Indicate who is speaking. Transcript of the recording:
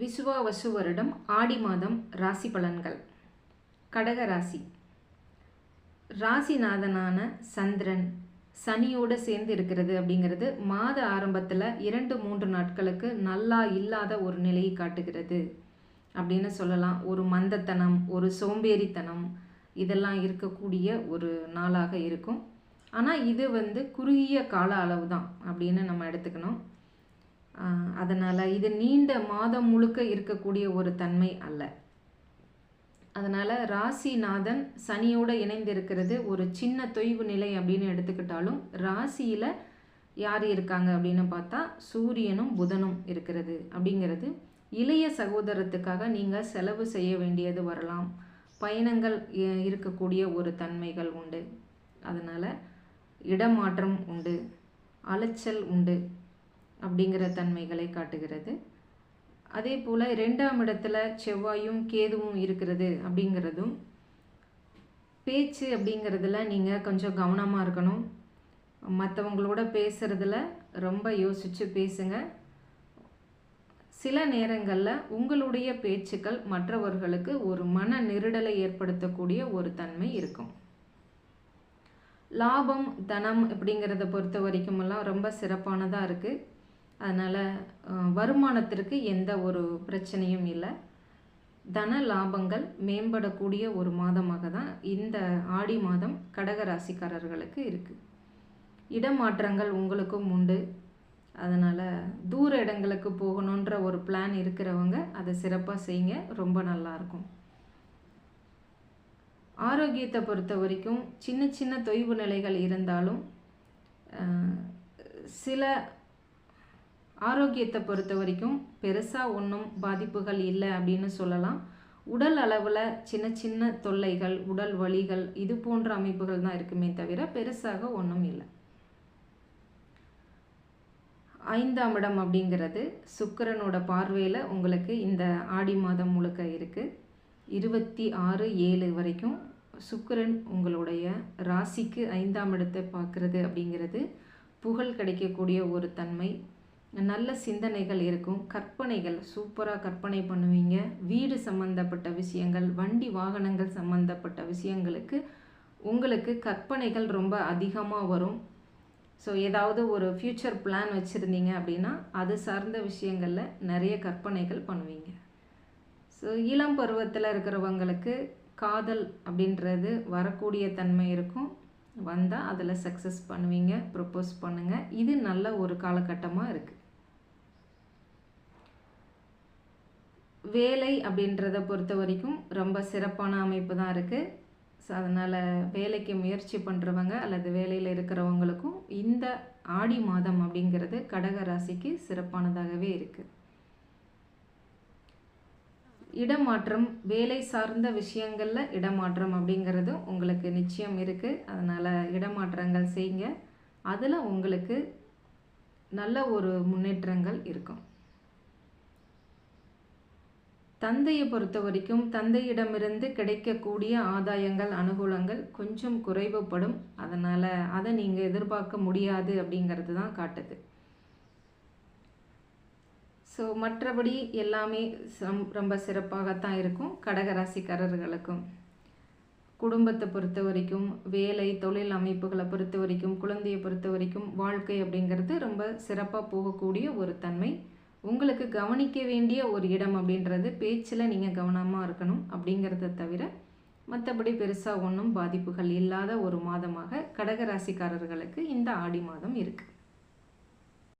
Speaker 1: விசுவாவசு வருடம் ஆடி மாதம் ராசி பலன்கள். கடக ராசி. ராசிநாதனான சந்திரன் சனியோடு சேர்ந்து இருக்கிறது அப்படிங்கிறது மாத ஆரம்பத்தில் இரண்டு மூன்று நாட்களுக்கு நல்லா இல்லாத ஒரு நிலையை காட்டுகிறது அப்படின்னு சொல்லலாம். ஒரு மந்தத்தனம் ஒரு சோம்பேறித்தனம் இதெல்லாம் இருக்கக்கூடிய ஒரு நாளாக இருக்கும். ஆனால் இது வந்து குறுகிய கால அளவு தான் அப்படின்னு நம்ம எடுத்துக்கணும். அதனால் இது நீண்ட மாதம் முழுக்க இருக்கக்கூடிய ஒரு தன்மை அல்ல. அதனால் ராசிநாதன் சனியோடு இணைந்திருக்கிறது ஒரு சின்ன தொய்வு நிலை அப்படின்னு எடுத்துக்கிட்டாலும் ராசியில் யார் இருக்காங்க அப்படின்னு பார்த்தா சூரியனும் புதனும் இருக்கிறது அப்படிங்கிறது இளைய சகோதரத்துக்காக நீங்கள் செலவு செய்ய வேண்டியது வரலாம். பயணங்கள் இருக்கக்கூடிய ஒரு தன்மைகள் உண்டு. அதனால் இடமாற்றம் உண்டு அலைச்சல் உண்டு. அப்படிங்கிற தன்மைகளை காட்டுகிறது. அதே போல் ரெண்டாம் இடத்துல செவ்வாயும் கேதுவும் இருக்கிறது அப்படிங்கிறதும் பேச்சு அப்படிங்கிறதுல நீங்கள் கொஞ்சம் கவனமாக இருக்கணும். மற்றவங்களோட பேசுகிறதுல ரொம்ப யோசித்து பேசுங்க. சில நேரங்களில் உங்களுடைய பேச்சுக்கள் மற்றவர்களுக்கு ஒரு மன நெருடலை ஏற்படுத்தக்கூடிய ஒரு தன்மை இருக்கும். லாபம் தனம் அப்படிங்கிறத பொறுத்த வரைக்குமெல்லாம் ரொம்ப சிறப்பானதாக இருக்குது அதனால் வருமானத்திற்கு எந்த ஒரு பிரச்சனையும் இல்லை. தன லாபங்கள் மேம்படக்கூடிய ஒரு மாதமாக தான் இந்த ஆடி மாதம் கடக ராசிக்காரர்களுக்கு இருக்குது இடமாற்றங்கள் உங்களுக்கும் உண்டு. அதனால் தூர இடங்களுக்கு போகணுன்ற ஒரு பிளான் இருக்கிறவங்க அதை சிறப்பாக செய்யுங்க ரொம்ப நல்லாயிருக்கும் ஆரோக்கியத்தை பொறுத்த வரைக்கும் சின்ன சின்ன தொய்வு நிலைகள் இருந்தாலும் சில ஆரோக்கியத்தை பொறுத்த வரைக்கும் பெருசாக ஒன்றும் பாதிப்புகள் இல்லை அப்படின்னு சொல்லலாம். உடல் அளவில் சின்ன சின்ன தொல்லைகள் உடல் வலிகள் இது போன்ற அமைப்புகள் தான் இருக்குமே தவிர பெருசாக ஒன்றும் இல்லை. ஐந்தாம் இடம் அப்படிங்கிறது சுக்கரனோட பார்வையில் உங்களுக்கு இந்த ஆடி மாதம் முழுக்க இருக்குது இருபத்தி ஆறு ஏழு வரைக்கும் சுக்கரன் உங்களுடைய ராசிக்கு ஐந்தாம் இடத்தை பார்க்குறது அப்படிங்கிறது புகழ் கிடைக்கக்கூடிய ஒரு தன்மை நல்ல சிந்தனைகள் இருக்கும். கற்பனைகள் சூப்பராக கற்பனை பண்ணுவீங்க. வீடு சம்மந்தப்பட்ட விஷயங்கள் வண்டி வாகனங்கள் சம்மந்தப்பட்ட விஷயங்களுக்கு உங்களுக்கு கற்பனைகள் ரொம்ப அதிகமாக வரும். ஸோ ஏதாவது ஒரு ஃப்யூச்சர் பிளான் வச்சுருந்தீங்க அப்படின்னா அது சார்ந்த விஷயங்களில் நிறைய கற்பனைகள் பண்ணுவீங்க. ஸோ இளம் பருவத்தில் இருக்கிறவங்களுக்கு காதல் அப்படின்றது வரக்கூடிய தன்மை இருக்கும். வந்தால் அதில் சக்ஸஸ் பண்ணுவீங்க ப்ரப்போஸ் பண்ணுங்கள் இது நல்ல ஒரு காலகட்டமாக இருக்குது வேலை அப்படின்றத பொறுத்த வரைக்கும் ரொம்ப சிறப்பான அமைப்பு தான் இருக்குது ஸோ அதனால் வேலைக்கு முயற்சி பண்ணுறவங்க அல்லது வேலையில் இருக்கிறவங்களுக்கும் இந்த ஆடி மாதம் அப்படிங்கிறது கடக ராசிக்கு சிறப்பானதாகவே இருக்குது இடமாற்றம் வேலை சார்ந்த விஷயங்களில் இடமாற்றம் அப்படிங்கிறதும் உங்களுக்கு நிச்சயம் இருக்குது அதனால் இடமாற்றங்கள் செய்யுங்க. அதில் உங்களுக்கு நல்ல ஒரு முன்னேற்றங்கள் இருக்கும். தந்தையை பொறுத்த வரைக்கும் தந்தையிடமிருந்து கிடைக்கக்கூடிய ஆதாயங்கள் அனுகூலங்கள் கொஞ்சம் குறைவுபடும். அதனால் அதை நீங்கள் எதிர்பார்க்க முடியாது அப்படிங்கிறது தான் காட்டுது. ஸோ மற்றபடி எல்லாமே சம் ரொம்ப சிறப்பாகத்தான் இருக்கும். கடகராசிக்காரர்களுக்கும் குடும்பத்தை பொறுத்த வரைக்கும் வேலை தொழில் அமைப்புகளை பொறுத்த வரைக்கும் குழந்தையை பொறுத்த வரைக்கும் வாழ்க்கை அப்படிங்கிறது ரொம்ப சிறப்பாக போகக்கூடிய ஒரு தன்மை. உங்களுக்கு கவனிக்க வேண்டிய ஒரு இடம் அப்படின்றது பேச்சில் நீங்கள் கவனமாக இருக்கணும் அப்படிங்கிறத தவிர மற்றபடி பெருசாக ஒன்றும் பாதிப்புகள் இல்லாத ஒரு மாதமாக கடகராசிக்காரர்களுக்கு இந்த ஆடி மாதம் இருக்குது